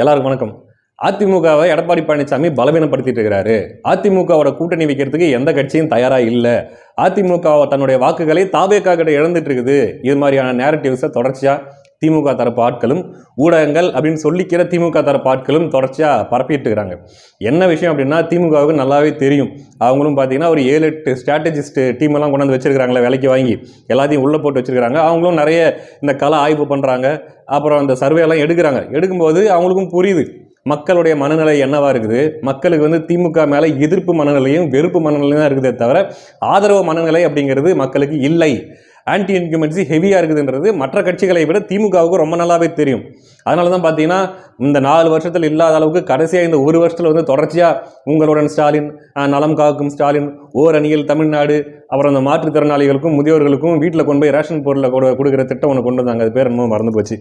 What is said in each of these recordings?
எல்லாருக்கும் வணக்கம். அதிமுகவை எடப்பாடி பழனிசாமி பலவீனப்படுத்திட்டு இருக்கிறாரு. அதிமுகவோட கூட்டணி வைக்கிறதுக்கு எந்த கட்சியும் தயாரா இல்லை. அதிமுக தன்னுடைய வாக்குகளை தாவேக்கா கிட்ட இழந்துட்டு இருக்குது. இது மாதிரியான நேரட்டிவ்ஸை தொடர்ச்சியாக திமுக தரப்பு ஆட்களும் ஊடகங்கள் அப்படின்னு சொல்லிக்கிற திமுக தரப்பு ஆட்களும் தொடர்ச்சியாக பரப்பிட்டு இருக்கிறாங்க என்ன விஷயம் அப்படின்னா திமுகவுக்கு நல்லாவே தெரியும். அவங்களும் பார்த்தீங்கன்னா ஒரு ஏழு எட்டு ஸ்ட்ராட்டஜிஸ்ட் டீம் எல்லாம் கொண்டாந்து வச்சிருக்காங்களே விலைக்கு வாங்கி. எல்லாத்தையும் உள்ளே போட்டு வச்சிருக்காங்க அவங்களும் நிறைய இந்த கலை ஆய்வு பண்ணுறாங்க அப்புறம் அந்த சர்வே எல்லாம் எடுக்கிறாங்க. எடுக்கும்போது அவங்களுக்கும் புரியுது. மக்களுடைய மனநிலை என்னவா இருக்குது? மக்களுக்கு வந்து திமுக மேலே எதிர்ப்பு மனநிலையும் வெறுப்பு மனநிலையும் தான் இருக்குதே தவிர ஆதரவு மனநிலை அப்படிங்கிறது மக்களுக்கு இல்லை. ஆன்டி இன்குமென்சி ஹெவியாக இருக்குதுன்றது மற்ற கட்சிகளை விட திமுகவுக்கு ரொம்ப நல்லாவே தெரியும். அதனால தான் பார்த்தீங்கன்னா இந்த நாலு வருஷத்தில் இல்லாத அளவுக்கு கடைசியாக இந்த ஒரு வருஷத்தில் வந்து தொடர்ச்சியாக உங்களுடன் ஸ்டாலின் நலம் காக்கும் ஸ்டாலின் ஓர் அணியில் தமிழ்நாடு அப்புறம் அந்த மாற்றுத்திறனாளிகளுக்கும் முதியோர்களுக்கும் வீட்டில் கொண்டு போய் ரேஷன் பொருளை கொடு கொடுக்குற திட்டம் ஒன்று கொண்டு வந்தாங்க. அது பேர் என்னமோ மறந்து போச்சு.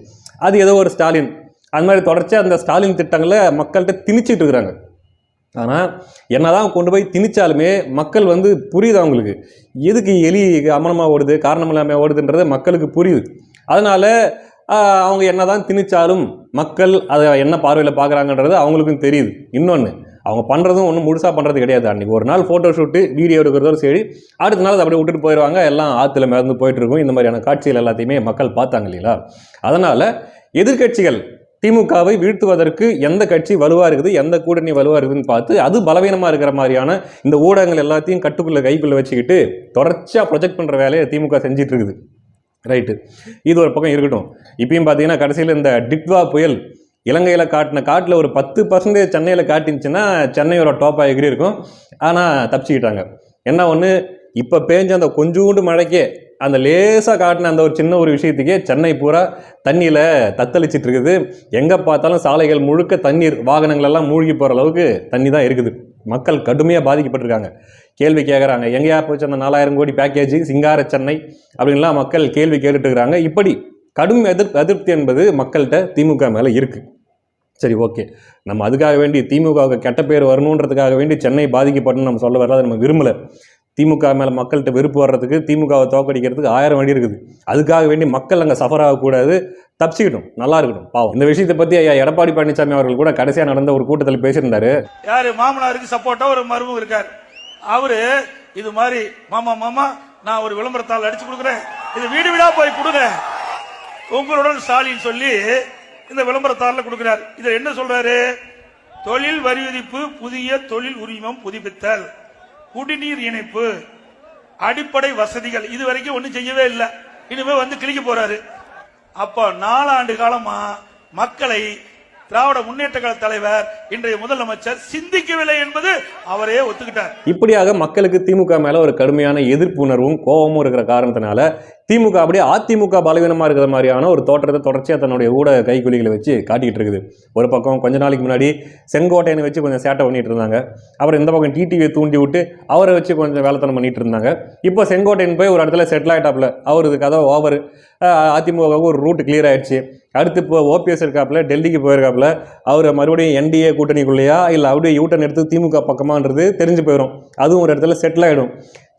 அது ஏதோ ஒரு ஸ்டாலின். அது மாதிரி தொடர்ச்சியாக அந்த ஸ்டாலின் திட்டங்களை மக்கள்கிட்ட திணிச்சிட்டு இருக்கிறாங்க. ஆனால் என்னதான் கொண்டு போய் திணிச்சாலுமே மக்கள் வந்து புரியுது அவங்களுக்கு. எதுக்கு எலி அமனமாக ஓடுது காரணம் இல்லாமல் ஓடுதுன்றது மக்களுக்கு புரியுது. அதனால் அவங்க என்னதான் திணிச்சாலும் மக்கள் அதை என்ன பார்வையில் பார்க்குறாங்கன்றது அவங்களுக்கும் தெரியுது. இன்னொன்று அவங்க பண்ணுறதும் ஒன்றும் முழுசாக பண்ணுறது கிடையாது. அன்றைக்கி ஒரு நாள் ஃபோட்டோ ஷூட்டு வீடியோ எடுக்கிறதோட சரி அடுத்த நாள் அதை அப்படியே விட்டுட்டு போயிடுவாங்க எல்லாம் ஆற்றுல மிதந்து போயிட்டுருக்கும் இந்த மாதிரியான காட்சிகள் எல்லாத்தையுமே மக்கள் பார்த்தாங்க இல்லைங்களா? அதனால் எதிர்க்கட்சிகள் திமுகவை வீழ்த்துவதற்கு எந்த கட்சி வலுவாக இருக்குது எந்த கூட்டணி வலுவாக இருக்குதுன்னு பார்த்து அது பலவீனமாக இருக்கிற மாதிரியான இந்த ஊடகங்கள் எல்லாத்தையும் கட்டுக்குள்ளே கைக்குள்ளே வச்சுக்கிட்டு தொடர்ச்சியாக ப்ரொஜெக்ட் பண்ணுற வேலையை திமுக செஞ்சிட்டு இருக்குது. ரைட்டு இது ஒரு பக்கம் இருக்கட்டும். இப்பயும் பார்த்தீங்கன்னா கடைசியில் இந்த டிட்வா புயல் இலங்கையில் காட்டின காட்டில் ஒரு பத்து பர்சன்டேஜ் சென்னையில் காட்டினுச்சுன்னா சென்னையோட டாப்பாக எகிரி இருக்கும். ஆனால் தப்பிச்சுக்கிட்டாங்க. என்ன ஒன்று இப்போ பேஞ்ச அந்த கொஞ்சூண்டு மழைக்கே அந்த லேசாக காட்டின அந்த ஒரு சின்ன ஒரு விஷயத்துக்கே சென்னை பூரா தண்ணியில் தத்தளிச்சிட்டு இருக்குது எங்கே பார்த்தாலும் சாலைகள் முழுக்க தண்ணீர் வாகனங்கள் எல்லாம் மூழ்கி போகிற அளவுக்கு தண்ணி தான் இருக்குது. மக்கள் கடுமையாக பாதிக்கப்பட்டிருக்காங்க. கேள்வி கேட்குறாங்க எங்கேயா போச்சு அந்த நாலாயிரம் கோடி பேக்கேஜ் சிங்கார சென்னை? அப்படின்லாம் மக்கள் கேள்வி கேட்டுட்டு இருக்கிறாங்க இப்படி கடும் எதிர் அதிருப்தி என்பது மக்கள்கிட்ட திமுக மேலே இருக்குது சரி ஓகே. நம்ம அதுக்காக வேண்டி திமுகவுக்கு கெட்ட பேர் வரணுன்றதுக்காக வேண்டி சென்னை பாதிக்கப்படணும்னு நம்ம சொல்ல வரல அதை நம்ம விரும்பலை. திமுக மேலே மக்கள்கிட்ட வெறுப்பு வர்றதுக்கு திமுகவை தோக்கடிக்கிறதுக்கு ஆயிரம் வழி இருக்குது. அதுக்காக வேண்டி மக்கள் அங்கே சஃபர் ஆகக்கூடாது. தப்பிச்சுக்கிட்டும். நல்லா இருக்கட்டும். பாவம். இந்த விஷயத்தை பற்றி ஐயா எடப்பாடி பழனிசாமி அவர்கள் கூட கடைசியாக நடந்த ஒரு கூட்டத்தில் பேசியிருந்தாரு. யாரு? மாமனாருக்கு சப்போர்ட்டா ஒரு மருமக இருக்கார். அவரு இது மாதிரி மாமா மாமா நான் ஒரு விளம்பரத்தால் அடிச்சு கொடுக்குறேன். இது வீடு வீடா போய் கொடுங்க. உங்களுடன் ஸ்டாலின் சொல்லி இந்த விளம்பரத்தாள்ல கொடுக்கிறார். இதை என்ன சொல்றாரு? தொழில் வரி விதிப்பு புதிய தொழில் உரிமம் புதுப்பித்தல். குடிநீர் இணைப்பு அடிப்படை வசதிகள். இது வரைக்கும் ஒன்றும் செய்யவே இல்லை. இனிமே வந்து கிழிக்க போறாரு. அப்ப நாலாண்டு காலமா மக்களை திராவிட முன்னேற்ற கழக தலைவர் இன்றைய முதலமைச்சர் சிந்திக்கவில்லை என்பது அவரே ஒத்துக்கிட்டார். இப்படியாக மக்களுக்கு திமுக மேல ஒரு கடுமையான எதிர்ப்பு உணர்வும் கோபமும் இருக்கிற காரணத்தினால திமுக அப்படியே அதிமுக பலவீனமா இருக்கிற மாதிரியான ஒரு தோற்றத்தை தொடர்ச்சியாக தன்னுடைய ஊடக கைக்கூலிகளை வச்சு காட்டிட்டு இருக்குது. ஒரு பக்கம் கொஞ்ச நாளைக்கு முன்னாடி செங்கோட்டையனை வச்சு கொஞ்சம் சேட்டை பண்ணிட்டு இருந்தாங்க. அப்புறம் இந்த பக்கம் டிடிவியை தூண்டி விட்டு அவரை வச்சு கொஞ்சம் வேலைத்தனம் பண்ணிட்டு இருந்தாங்க. இப்போ செங்கோட்டையன் போய் ஒரு இடத்துல செட்டில் ஆயிட்டாப்ல அவருக்கு கதை ஓவர் அதிமுகவுக்கு ஒரு ரூட் கிளியர் ஆயிடுச்சு. அடுத்து இப்போ ஓபிஎஸ் இருக்காப்புல டெல்லிக்கு போயிருக்காப்புல அவர் மறுபடியும் என்டிஏ கூட்டணிக்குள்ளேயா இல்லை அப்படியே யூட்டன் எடுத்து திமுக பக்கமான்றது தெரிஞ்சு போயிடும் அதுவும் ஒரு இடத்துல செட்டில் ஆகிடும்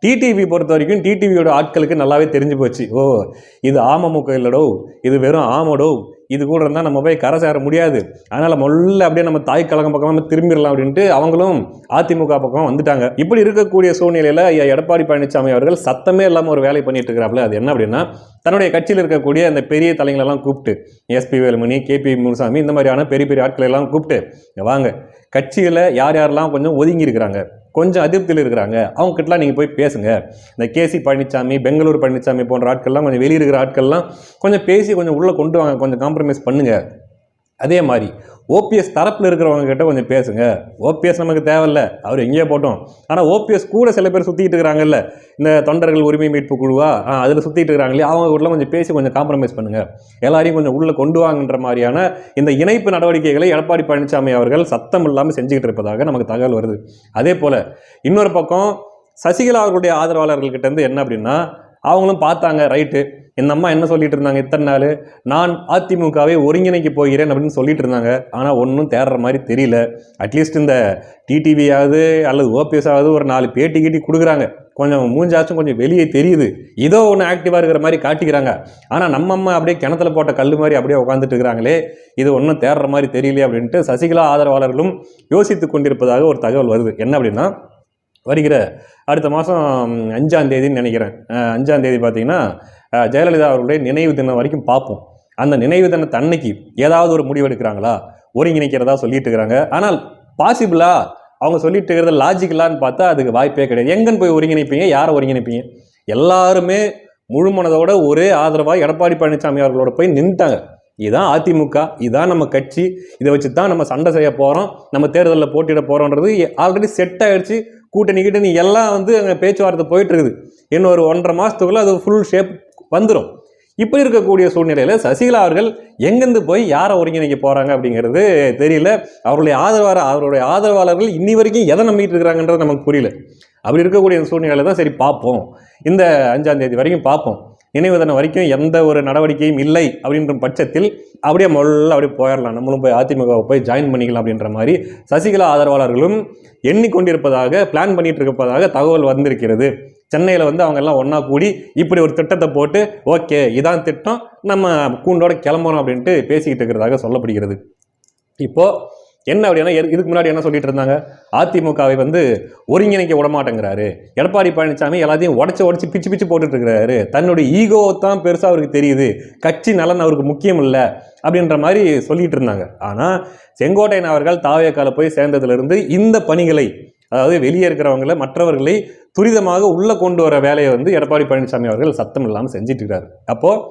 டிடிவி பொறுத்த வரைக்கும் டிடிவியோட ஆட்களுக்கு நல்லாவே தெரிஞ்சு போச்சு. ஓ இது ஆமமுக இல்லடோ இது வெறும் ஆமடோ இது கூட இருந்தால் நம்ம போய் கரை சேர முடியாது. அதனால் முதல்ல அப்படியே நம்ம தாய் கழகம் பக்கமாக நம்ம திரும்பிடலாம் அப்படின்ட்டு அவங்களும் அதிமுக பக்கம் வந்துட்டாங்க. இப்படி இருக்கக்கூடிய சூழ்நிலையில் ஐயா எடப்பாடி பழனிசாமி அவர்கள் சத்தமே இல்லாமல் ஒரு வேலை பண்ணிட்டு இருக்கிறாப்புல. அது என்ன அப்படின்னா தன்னுடைய கட்சியில் இருக்கக்கூடிய அந்த பெரிய தலைங்களெல்லாம் கூப்பிட்டு எஸ்பி வேலுமணி கேபி முனுசாமி இந்த மாதிரியான பெரிய பெரிய ஆட்களை எல்லாம் கூப்பிட்டு வாங்க. கட்சியில் யார் யாரெல்லாம் கொஞ்சம் ஒதுங்கி இருக்கிறாங்க கொஞ்சம் அதிருப்தியில் இருக்கிறாங்க. அவங்ககிட்டலாம் நீங்கள் போய் பேசுங்க. இந்த கேசி பழனிசாமி பெங்களூர் பழனிசாமி போன்ற ஆட்கள்லாம் கொஞ்சம் வெளியே இருக்கிற ஆட்கள்லாம் கொஞ்சம் பேசி கொஞ்சம் உள்ளே கொண்டு வாங்க. கொஞ்சம் காம்ப்ரமைஸ் பண்ணுங்கள் அதே மாதிரி ஓபிஎஸ் தரப்பில் இருக்கிறவங்க கிட்ட கொஞ்சம் பேசுங்க. ஓபிஎஸ் நமக்கு தேவையில்ல. அவர் எங்கேயே போட்டோம். ஆனால் ஓபிஎஸ் கூட சில பேர் சுற்றிட்டு இருக்கிறாங்கல்ல. இந்த தொண்டர்கள் உரிமை மீட்பு குழுவா? அதில் சுற்றிட்டு இருக்கிறாங்களே அவங்க கூட கொஞ்சம் பேசி கொஞ்சம் காம்ப்ரமைஸ் பண்ணுங்க. எல்லாரையும் கொஞ்சம் உள்ளே கொண்டு வாங்கன்ற மாதிரியான இந்த இணைப்பு நடவடிக்கைகளை எடப்பாடி பழனிசாமி அவர்கள் சத்தம் இல்லாமல் செஞ்சுக்கிட்டு இருப்பதாக நமக்கு தகவல் வருது. அதே போல் இன்னொரு பக்கம் சசிகலா அவர்களுடைய ஆதரவாளர்கள்கிட்ட இருந்து என்ன அப்படின்னா அவங்களும் பார்த்தாங்க ரைட்டு. இந்த அம்மா என்ன சொல்லிட்டு இருந்தாங்க? இத்தனை நாள் நான் அதிமுகவை ஒருங்கிணைக்க போகிறேன் அப்படின்னு சொல்லிட்டு இருந்தாங்க. ஆனால் ஒன்றும் தேடுற மாதிரி தெரியல. அட்லீஸ்ட் இந்த டிடிவியாவது அல்லது ஓபிஎஸ் ஆவது ஒரு நாலு பேட்டி கீட்டி கொடுக்குறாங்க. கொஞ்சம் மூஞ்சாச்சும் கொஞ்சம் வெளியே தெரியுது. ஏதோ ஒன்று ஆக்டிவாக இருக்கிற மாதிரி காட்டிக்கிறாங்க. ஆனால் நம்ம அம்மா அப்படியே கிணத்துல போட்ட கல் மாதிரி அப்படியே உட்காந்துட்டு இருக்கிறாங்களே இது ஒன்றும் தேடுற மாதிரி தெரியலையே அப்படின்ட்டு சசிகலா ஆதரவாளர்களும் யோசித்து கொண்டிருப்பதாக ஒரு தகவல் வருது. என்ன அப்படின்னா வருகிற அடுத்த மாதம் அஞ்சாம் தேதின்னு நினைக்கிறேன். அஞ்சாம் தேதி பார்த்தீங்கன்னா ஜெயலலிதா அவர்களுடைய நினைவு தினம் வரைக்கும் பார்ப்போம். அந்த நினைவு தினத்தை அன்னைக்கு ஏதாவது ஒரு முடிவு எடுக்கிறாங்களா? ஒருங்கிணைக்கிறதா சொல்லிட்டு இருக்கிறாங்க ஆனால் பாசிபிளா அவங்க சொல்லிட்டு இருக்கிறது லாஜிக்கலான்னு பார்த்தா அதுக்கு வாய்ப்பே கிடையாது. எங்கன்னு போய் ஒருங்கிணைப்பீங்க? யாரை ஒருங்கிணைப்பீங்க? எல்லாருமே முழு மனதோட ஒரே ஆதரவாக எடப்பாடி பழனிசாமி அவர்களோட போய் நின்றுட்டாங்க இதுதான் அதிமுக இதுதான் நம்ம கட்சி. இதை வச்சு தான் நம்ம சண்டை செய்ய போகிறோம் நம்ம தேர்தலில் போட்டியிட போகிறோன்றது ஆல்ரெடி செட் ஆகிடுச்சு கூட்டணி கிட்டணி எல்லாம் வந்து அங்கே பேச்சுவார்த்தை போயிட்டு இருக்குது. இன்னொரு ஒன்றரை மாதத்துக்குள்ளே அது ஃபுல் ஷேப் வந்துடும் இப்படி இருக்கக்கூடிய சூழ்நிலையில் சசிகலா அவர்கள் எங்கேருந்து போய் யாரை ஒருங்கிணைக்க போகிறாங்க அப்படிங்கிறது தெரியல. அவருடைய ஆதரவாளர் அவருடைய ஆதரவாளர்கள் இன்னி வரைக்கும் எதை நம்பிட்டு இருக்கிறாங்கன்றது நமக்கு புரியல. அப்படி இருக்கக்கூடிய சூழ்நிலையில் தான் சரி பார்ப்போம். இந்த அஞ்சாம் தேதி வரைக்கும் பார்ப்போம். நினைவு தினம் வரைக்கும் எந்த ஒரு நடவடிக்கையும் இல்லை அப்படின்ற பட்சத்தில் அப்படியே முதல்ல அப்படியே போயிடலாம். நம்மளும் போய் அதிமுகவை போய் ஜாயின் பண்ணிக்கலாம் அப்படின்ற மாதிரி சசிகலா ஆதரவாளர்களும் எண்ணிக்கொண்டிருப்பதாக பிளான் பண்ணிட்டு இருப்பதாக தகவல் வந்திருக்கிறது. சென்னையில் வந்து அவங்க எல்லாம் ஒன்றா கூடி இப்படி ஒரு திட்டத்தை போட்டு ஓகே இதான் திட்டம் நம்ம கூண்டோட கிளம்புறோம் அப்படின்ட்டு பேசிக்கிட்டு இருக்கிறதாக சொல்லப்படுகிறது. இப்போது என்ன அப்படின்னா இதுக்கு முன்னாடி என்ன சொல்லிட்டு இருந்தாங்க? அதிமுகவை வந்து ஒருங்கிணைக்க விட மாட்டேங்கிறாரு எடப்பாடி பழனிசாமி எல்லாத்தையும் உடச்சி உடச்சி பிச்சு பிச்சு போட்டுட்டு இருக்கிறாரு. தன்னுடைய ஈகோவை தான் பெருசாக அவருக்கு தெரியுது. கட்சி நலன் அவருக்கு முக்கியம் இல்லை அப்படின்ற மாதிரி சொல்லிட்டு இருந்தாங்க. ஆனால் செங்கோட்டையன் அவர்கள் தாவேக்கால போய் சேர்ந்ததுலேருந்து இந்த பணிகளை அதாவது வெளியே இருக்கிறவங்கள மற்றவர்களை துரிதமாக உள்ளே கொண்டு வர வேலையை வந்து எடப்பாடி பழனிசாமி அவர்கள் சத்தம் இல்லாமல் செஞ்சிட்டு இருக்காரு. அப்போது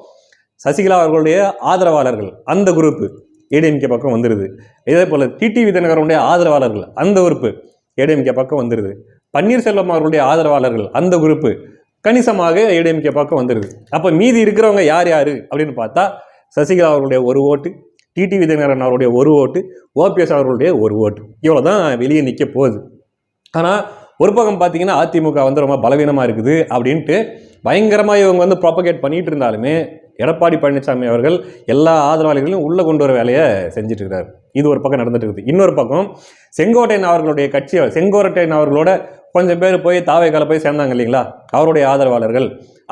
சசிகலா அவர்களுடைய ஆதரவாளர்கள் அந்த குரூப்பு ஏடிஎம்கே பக்கம் வந்துடுது இதே போல் டிடிவி தினகரனுடைய ஆதரவாளர்கள் அந்த உறுப்பு ஏடிஎம்கே பக்கம் வந்துடுது பன்னீர்செல்வம் அவர்களுடைய ஆதரவாளர்கள் அந்த குரூப்பு கணிசமாக ஏடிஎம்கே பக்கம் வந்துடுது அப்போ மீதி இருக்கிறவங்க யார் யார் அப்படின்னு பார்த்தா சசிகலா அவர்களுடைய ஒரு ஓட்டு டிடிவி தினகரன் அவருடைய ஒரு ஓட்டு ஓபிஎஸ் அவர்களுடைய ஒரு ஓட்டு. இவ்வளோ தான் வெளியே நிற்க போகுது. ஆனால் ஒரு பக்கம் பார்த்தீங்கன்னா அதிமுக வந்து ரொம்ப பலவீனமாக இருக்குது அப்படின்ட்டு பயங்கரமாக இவங்க வந்து ப்ராப்பகேட் பண்ணிட்டு இருந்தாலுமே எடப்பாடி பழனிசாமி அவர்கள் எல்லா ஆதரவாளிகளையும் உள்ளே கொண்டு வர வேலையை செஞ்சுட்டு இருக்கிறார் இது ஒரு பக்கம் நடந்துட்டு இருக்குது. இன்னொரு பக்கம் செங்கோட்டையன் அவர்களுடைய கட்சி செங்கோட்டையன் அவர்களோட கொஞ்சம் பேர் போய் தாவைக்கால போய் சேர்ந்தாங்க இல்லைங்களா? அவருடைய ஆதரவாளர்கள்.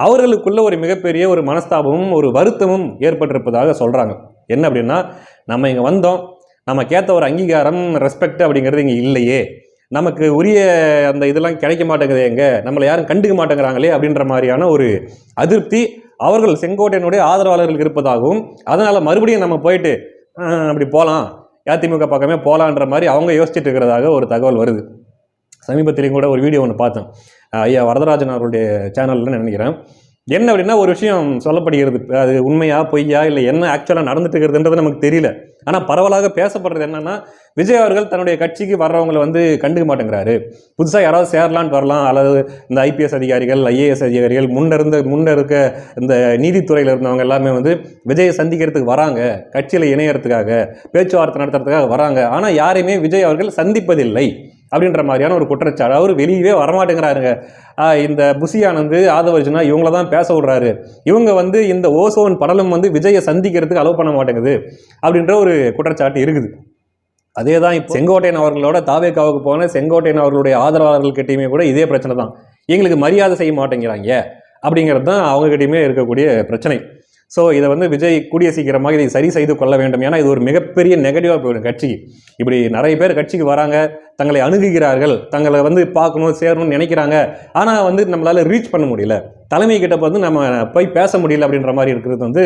அவர்களுக்குள்ள ஒரு மிகப்பெரிய ஒரு மனஸ்தாபமும் ஒரு வருத்தமும் ஏற்பட்டிருப்பதாக சொல்கிறாங்க என்ன அப்படின்னா நம்ம இங்கே வந்தோம். நமக்கேற்ற ஒரு அங்கீகாரம் ரெஸ்பெக்ட் அப்படிங்கிறது இங்கே இல்லையே. நமக்கு உரிய அந்த இதெல்லாம் கிடைக்க மாட்டேங்குது எங்க? நம்மளை யாரும் கண்டுக்க மாட்டேங்கிறாங்களே அப்படின்ற மாதிரியான ஒரு அதிருப்தி அவர்கள் செங்கோட்டையனுடைய ஆதரவாளர்களுக்கு இருப்பதாகவும் அதனால் மறுபடியும் நம்ம போயிட்டு அப்படி போகலாம் அதிமுக பக்கமே போகலான்ற மாதிரி அவங்க யோசிச்சுட்டு இருக்கிறதாக ஒரு தகவல் வருது. சமீபத்திலையும் கூட ஒரு வீடியோ ஒன்று பார்த்தேன். ஐயா வரதராஜன் அவருடைய சேனல்ல நினைக்கிறேன். என்ன அப்படின்னா ஒரு விஷயம் சொல்லப்படுகிறது. அது உண்மையா பொய்யா இல்லை என்ன ஆக்சுவலாக நடந்துட்டு இருக்கிறதுன்றது நமக்கு தெரியல. ஆனால் பரவலாக பேசப்படுறது என்னன்னா விஜய் அவர்கள் தன்னுடைய கட்சிக்கு வர்றவங்களை வந்து கண்டுக்க மாட்டேங்கிறாரு. புதுசாக யாராவது சேரலான்ட்டு வரலாம் அல்லது இந்த ஐபிஎஸ் அதிகாரிகள் ஐஏஎஸ் அதிகாரிகள் முன்னிருந்த முன்ன இருக்க இந்த நீதித்துறையில் இருந்தவங்க எல்லாமே வந்து விஜயை சந்திக்கிறதுக்கு வராங்க கட்சியில் இணையறதுக்காக பேச்சுவார்த்தை நடத்துறதுக்காக வராங்க. ஆனால் யாரையுமே விஜய் அவர்கள் சந்திப்பதில்லை. அப்படின்ற மாதிரியான ஒரு குற்றச்சாட்டு. அவர் வெளியவே வரமாட்டேங்கிறாருங்க. இந்த புசியானந்து ஆனந்த் ஆதவர்ஜுனா இவங்கள தான் பேச விடுறாரு. இவங்க வந்து இந்த ஓசோன் படலம் வந்து விஜயை சந்திக்கிறதுக்கு அலோவ் பண்ண மாட்டேங்குது அப்படின்ற ஒரு குற்றச்சாட்டு இருக்குது. அதே தான் இப்போ செங்கோட்டையன் அவர்களோட தாவேக்காவுக்கு போன செங்கோட்டையன் அவர்களுடைய ஆதரவாளர்கள்கிட்டயுமே கூட இதே பிரச்சனை தான். எங்களுக்கு மரியாதை செய்ய மாட்டேங்கிறாங்க. அப்படிங்கிறது தான் அவங்ககிட்டையுமே இருக்கக்கூடிய பிரச்சனை. ஸோ இதை வந்து விஜய் கூடிய சீக்கிரமாக இதை சரி செய்து கொள்ள வேண்டும். ஏன்னா இது ஒரு மிகப்பெரிய நெகட்டிவாக போயிடும் கட்சிக்கு இப்படி நிறைய பேர் கட்சிக்கு வராங்க தங்களை அணுகுகிறார்கள் தங்களை வந்து பார்க்கணும் சேரணும்னு நினைக்கிறாங்க. ஆனால் வந்து நம்மளால் ரீச் பண்ண முடியல. தலைமை கிட்ட வந்து நம்ம போய் பேச முடியல அப்படின்ற மாதிரி இருக்கிறது வந்து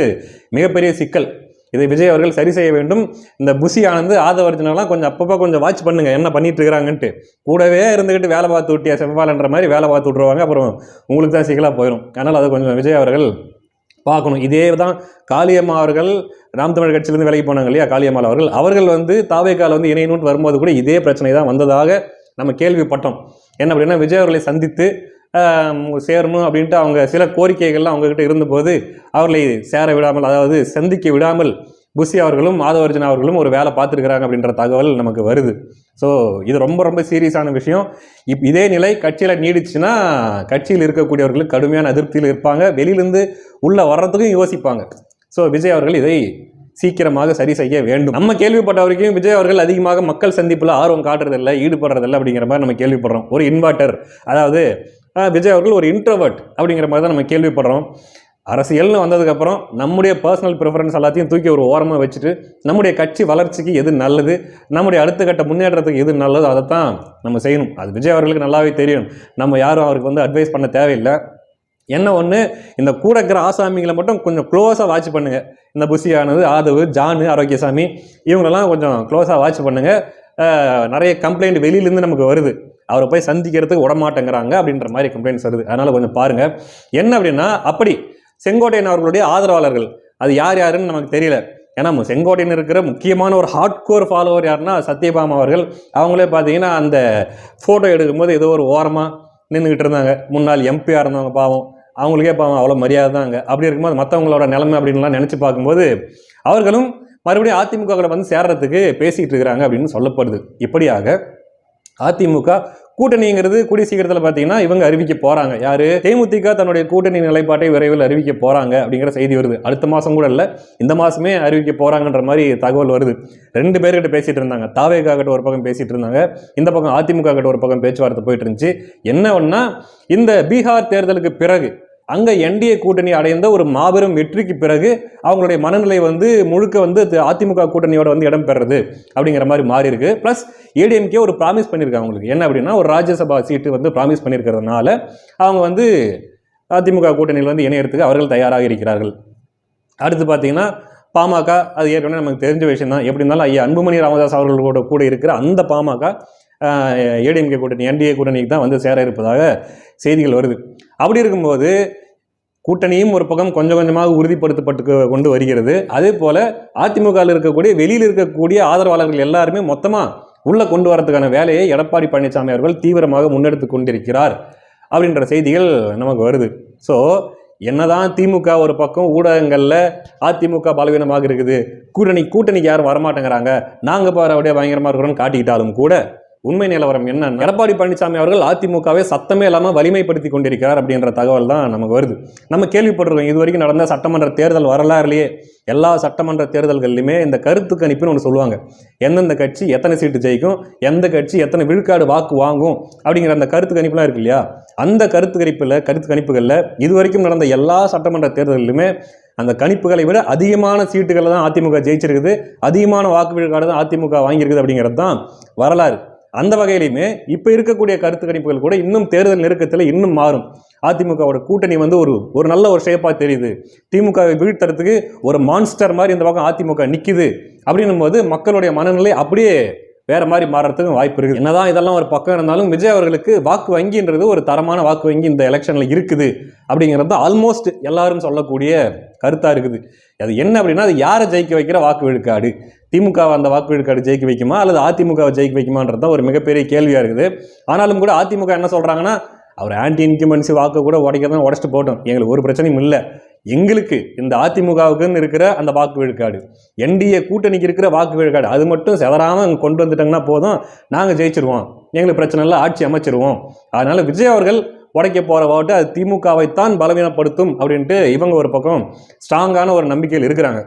மிகப்பெரிய சிக்கல். இதை விஜய் அவர்கள் சரி செய்ய வேண்டும். இந்த புசி ஆனந்து ஆதவர்ஜனெல்லாம் கொஞ்சம் அப்பப்போ கொஞ்சம் வாட்ச் பண்ணுங்கள் என்ன பண்ணிட்டு இருக்கிறாங்கன்ட்டு. கூடவே இருந்துக்கிட்டு வேலை பார்த்து விட்டியா செவ்வாலன்ற மாதிரி வேலை பார்த்து விட்ருவாங்க அப்புறம் உங்களுக்கு தான் சிக்கலாக போயிடும் அதனால் அது கொஞ்சம் விஜய் அவர்கள் பார்க்கணும். இதே தான் காளியம்மா அவர்கள் நாம் தமிழ் கட்சியிலேருந்து விலகி போனாங்க இல்லையா? காளியம்மாள் அவர்கள். அவர்கள் வந்து தாவேக்கால வந்து இணையணும்னு வரும்போது கூட இதே பிரச்சனை தான் வந்ததாக நம்ம கேள்விப்பட்டோம். என்ன அப்படின்னா விஜய் அவர்களை சந்தித்து சேரணும் அப்படின்ட்டு அவங்க சில கோரிக்கைகள்லாம் அவங்கக்கிட்ட இருந்தபோது அவர்களை சேர விடாமல் அதாவது சந்திக்க விடாமல் புஷி அவர்களும் மாதவர்ஜன் அவர்களும் ஒரு வேலை பார்த்துருக்குறாங்க அப்படின்ற தகவல் நமக்கு வருது. ஸோ இது ரொம்ப ரொம்ப சீரியஸான விஷயம். இப் இதே நிலை கட்சியில் நீடிச்சுன்னா கட்சியில் இருக்கக்கூடியவர்களுக்கு கடுமையான அதிருப்தியில் இருப்பாங்க. வெளியிலேருந்து உள்ளே வர்றதுக்கும் யோசிப்பாங்க. ஸோ விஜய் அவர்கள் இதை சீக்கிரமாக சரி செய்ய வேண்டும். நம்ம கேள்விப்பட்ட வரைக்கும் விஜய் அவர்கள் அதிகமாக மக்கள் சந்திப்பில் ஆர்வம் காட்டுறதில்லை ஈடுபடுறதில்லை அப்படிங்கிற மாதிரி நம்ம கேள்விப்படுறோம். ஒரு இன்வெர்ட்டர் அதாவது விஜய் அவர்கள் ஒரு இன்ட்ரோவர்ட் அப்படிங்கிற மாதிரி தான் நம்ம கேள்விப்படுறோம். அரசியல்னு வந்ததுக்கப்புறம் நம்முடைய பர்சனல் ப்ரிஃபரன்ஸ் எல்லாத்தையும் தூக்கி ஒரு ஓரமாக வச்சுட்டு நம்முடைய கட்சி வளர்ச்சிக்கு எது நல்லது நம்முடைய அடுத்த கட்ட முன்னேற்றத்துக்கு எது நல்லதோ அதை தான் நம்ம செய்யணும். அது விஜய் அவர்களுக்கு நல்லாவே தெரியும். நம்ம யாரும் அவருக்கு வந்து அட்வைஸ் பண்ண தேவையில்லை. என்ன ஒன்று இந்த கூட இருக்கிற ஆசாமிகளை மட்டும் கொஞ்சம் க்ளோஸாக வாட்ச் பண்ணுங்கள் இந்த புசியானது ஆதவு ஜானு ஆரோக்கியசாமி இவங்களெல்லாம் கொஞ்சம் க்ளோஸாக வாட்ச் பண்ணுங்கள் நிறைய கம்ப்ளைண்ட் வெளியிலேருந்து நமக்கு வருது. அவரை போய் சந்திக்கிறதுக்கு விடமாட்டேங்கிறாங்க அப்படின்ற மாதிரி கம்ப்ளைண்ட்ஸ் வருது. அதனால் கொஞ்சம் பாருங்க. என்ன அப்படின்னா அப்படி செங்கோட்டையன் அவர்களுடைய ஆதரவாளர்கள். அது யார் யாருன்னு நமக்கு தெரியல. ஏன்னா செங்கோட்டையன் இருக்கிற முக்கியமான ஒரு ஹார்ட் கோர் ஃபாலோவர் யாருன்னா சத்யபாமா அவர்கள். அவங்களே பார்த்தீங்கன்னா அந்த ஃபோட்டோ எடுக்கும்போது ஏதோ ஒரு ஓரமாக நின்றுக்கிட்டு இருந்தாங்க. முன்னாள் எம்பியாக இருந்தவங்க பாவம். அவங்களுக்கே பாவம் அவ்வளோ மரியாதை தான் அங்கே அப்படி இருக்கும்போது மற்றவங்களோட நிலைமை அப்படின்லாம் நினச்சி பார்க்கும்போது அவர்களும் மறுபடியும் அதிமுகவில் வந்து சேர்றதுக்கு பேசிகிட்டு இருக்கிறாங்க அப்படின்னு சொல்லப்படுது. இப்படியாக அதிமுக கூட்டணிங்கிறது கூடிய சீக்கிரத்தில் பார்த்தீங்கன்னா இவங்க அறிவிக்க போறாங்க. யாரு? தேமுதிக தன்னுடைய கூட்டணி நிலைப்பாட்டை விரைவில் அறிவிக்க போறாங்க அப்படிங்கிற செய்தி வருது. அடுத்த மாசம் கூட இல்லை. இந்த மாசமே அறிவிக்க போறாங்கன்ற மாதிரி தகவல் வருது. ரெண்டு பேர்கிட்ட பேசிட்டு இருந்தாங்க. தாவேகா கிட்ட ஒரு பக்கம் பேசிட்டு இருந்தாங்க. இந்த பக்கம் அதிமுக கிட்ட ஒரு பக்கம் பேச்சுவார்த்தை போயிட்டு இருந்துச்சு. என்ன ஒன்னா இந்த பீகார் தேர்தலுக்கு பிறகு அங்கே என்டிஏ கூட்டணி அடைந்த ஒரு மாபெரும் வெற்றிக்கு பிறகு அவங்களுடைய மனநிலை வந்து முழுக்க வந்து அதிமுக கூட்டணியோட வந்து இடம் பெறுறது அப்படிங்கிற மாதிரி மாறி இருக்கு ப்ளஸ் ஏடிஎம்கே ஒரு ப்ராமிஸ் பண்ணியிருக்காங்க அவங்களுக்கு. என்ன அப்படின்னா ஒரு ராஜ்யசபா சீட்டு வந்து ப்ராமிஸ் பண்ணியிருக்கிறதுனால அவங்க வந்து அதிமுக கூட்டணியில் வந்து இணையறதுக்கு அவர்கள் தயாராக இருக்கிறார்கள். அடுத்து பார்த்தீங்கன்னா பாமக அது ஏற்கனவே நமக்கு தெரிஞ்ச விஷயம் தான் எப்படி இருந்தாலும் ஐயா அன்புமணி ராமதாஸ் அவர்களோட கூட இருக்கிற அந்த பாமக ஏடிஎம்கே கூட்டணி என்டிஏ கூட்டணிக்கு தான் வந்து சேர இருப்பதாக செய்திகள் வருது. அப்படி இருக்கும்போது கூட்டணியும் ஒரு பக்கம் கொஞ்சம் கொஞ்சமாக உறுதிப்படுத்தப்பட்டு கொண்டு வருகிறது. அதே போல் அதிமுகவில் இருக்கக்கூடிய வெளியில் இருக்கக்கூடிய ஆதரவாளர்கள் எல்லாருமே மொத்தமாக உள்ளே கொண்டு வரதுக்கான வேலையை எடப்பாடி பழனிசாமி அவர்கள் தீவிரமாக முன்னெடுத்து கொண்டிருக்கிறார் அப்படின்ற செய்திகள் நமக்கு வருது. ஸோ என்னதான் திமுக ஒரு பக்கம் ஊடகங்களில் அதிமுக பலவீனமாக இருக்குது கூட்டணி கூட்டணிக்கு யாரும் வரமாட்டேங்கிறாங்க நாங்கள் பாரு அப்படியே பயங்கரமாக இருக்கிறோம்னு காட்டிக்கிட்டாலும் கூட உண்மை நிலவரம் என்ன எடப்பாடி பழனிசாமி அவர்கள் அதிமுகவை சத்தமே இல்லாமல் வலிமைப்படுத்தி கொண்டிருக்கிறார் அப்படின்ற தகவல் தான் நமக்கு வருது. நம்ம கேள்விப்பட்டிருக்கோம் இது வரைக்கும் நடந்த சட்டமன்ற தேர்தல் வரலாறுலேயே எல்லா சட்டமன்ற தேர்தல்கள்லையுமே இந்த கருத்து கணிப்புன்னு ஒன்று சொல்லுவாங்க. எந்தெந்த கட்சி எத்தனை சீட்டு ஜெயிக்கும் எந்த கட்சி எத்தனை விழுக்காடு வாக்கு வாங்கும் அப்படிங்கிற அந்த கருத்து கணிப்புலாம் இருக்கு இல்லையா? அந்த கருத்து கணிப்பில் கருத்து கணிப்புகளில் இது வரைக்கும் நடந்த எல்லா சட்டமன்ற தேர்தலிலுமே அந்த கணிப்புகளை விட அதிகமான சீட்டுகளை தான் அதிமுக ஜெயிச்சிருக்குது அதிகமான வாக்கு விழுக்காடு தான் அதிமுக வாங்கியிருக்குது அப்படிங்கிறது தான் வரலாறு. அந்த வகையிலையுமே இப்போ இருக்கக்கூடிய கருத்து கணிப்புகள் கூட இன்னும் தேர்தல் நெருக்கத்தில் இன்னும் மாறும். அதிமுகவோட கூட்டணி வந்து ஒரு ஒரு நல்ல ஒரு ஷேப்பாக தெரியுது. திமுகவை வீழ்த்துறதுக்கு ஒரு மான்ஸ்டர் மாதிரி இந்த பக்கம் அதிமுக நிற்கிது அப்படின்னும் போது மக்களுடைய மனநிலை அப்படியே வேற மாதிரி மாறுறதுக்கும் வாய்ப்பு இருக்குது. என்னதான் இதெல்லாம் ஒரு பக்கம் இருந்தாலும் விஜய் அவர்களுக்கு வாக்கு வங்கின்றது ஒரு தரமான வாக்கு வங்கி இந்த எலெக்ஷனில் இருக்குது அப்படிங்கிறது ஆல்மோஸ்ட் எல்லாரும் சொல்லக்கூடிய கருத்தாக இருக்குது. அது என்ன அப்படின்னா அது யாரை ஜெயிக்க வைக்கிற வாக்கு விழுக்காடு? திமுக அந்த வாக்கு விழுக்காடு ஜெயிக்க வைக்குமா? அல்லது அதிமுகவை ஜெயிக்க வைக்குமான்றது தான் ஒரு மிகப்பெரிய கேள்வியாக இருக்குது. ஆனாலும் கூட அதிமுக என்ன சொல்கிறாங்கன்னா அவர் ஆன்டி இன்குமென்சி வாக்கு கூட உடைக்கிறதா உடச்சிட்டு போட்டோம். எங்களுக்கு ஒரு பிரச்சனையும் இல்லை. எங்களுக்கு இந்த அதிமுகவுக்குன்னு இருக்கிற அந்த வாக்கு விழுக்காடு என்டிஏ கூட்டணிக்கு இருக்கிற வாக்கு விழுக்காடு அது மட்டும் செதறாமல் அங்கே கொண்டு வந்துட்டாங்கன்னா போதும். நாங்கள் ஜெயிச்சிருவோம். எங்களுக்கு பிரச்சனை இல்லை. ஆட்சி அமைச்சிருவோம். அதனால் விஜய் அவர்கள் உடைக்க போகிற ஓட்டு அது திமுகவைத்தான் பலவீனப்படுத்தும் அப்படின்ட்டு இவங்க ஒரு பக்கம் ஸ்ட்ராங்கான ஒரு நம்பிக்கையில் இருக்கிறாங்க.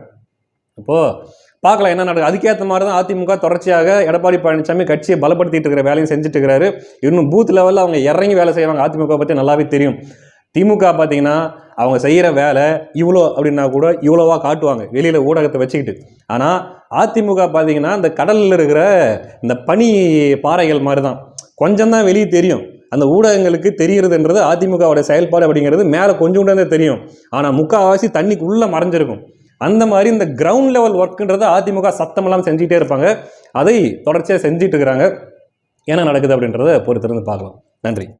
இப்போது பார்க்கலாம் என்ன நடக்குது. அதுக்கேற்ற மாதிரி தான் அதிமுக தொடர்ச்சியாக எடப்பாடி பழனிசாமி கட்சியை பலப்படுத்திட்டு இருக்கிற வேலையும் செஞ்சுட்டு இருக்கிறாரு. இன்னும் பூத் லெவலில் அவங்க இறங்கி வேலை செய்வாங்க. அதிமுக பற்றி நல்லாவே தெரியும். திமுக பார்த்தீங்கன்னா அவங்க செய்கிற வேலை இவ்வளோ அப்படின்னா கூட இவ்வளோவா காட்டுவாங்க. வெளியில் ஊடகத்தை வச்சுக்கிட்டு. ஆனால் அதிமுக பார்த்தீங்கன்னா இந்த கடலில் இருக்கிற இந்த பனி பாறைகள் மாதிரி தான் கொஞ்சம் தான் வெளியே தெரியும். அந்த ஊடகங்களுக்கு தெரிகிறதுன்றது அதிமுகவோட செயல்பாடு அப்படிங்கிறது மேலே கொஞ்சம் தான் தெரியும். ஆனால் முக்கால்வாசி தண்ணிக்குள்ளே மறைஞ்சிருக்கும். அந்த மாதிரி இந்த கிரவுண்ட் லெவல் ஒர்க்குன்றதை அதிமுக சத்தமெல்லாம் செஞ்சுக்கிட்டே இருப்பாங்க. அதை தொடர்ச்சியாக செஞ்சிட்டு இருக்கிறாங்க. என்ன நடக்குது அப்படின்றத பொறுத்திருந்து பார்க்கலாம். நன்றி.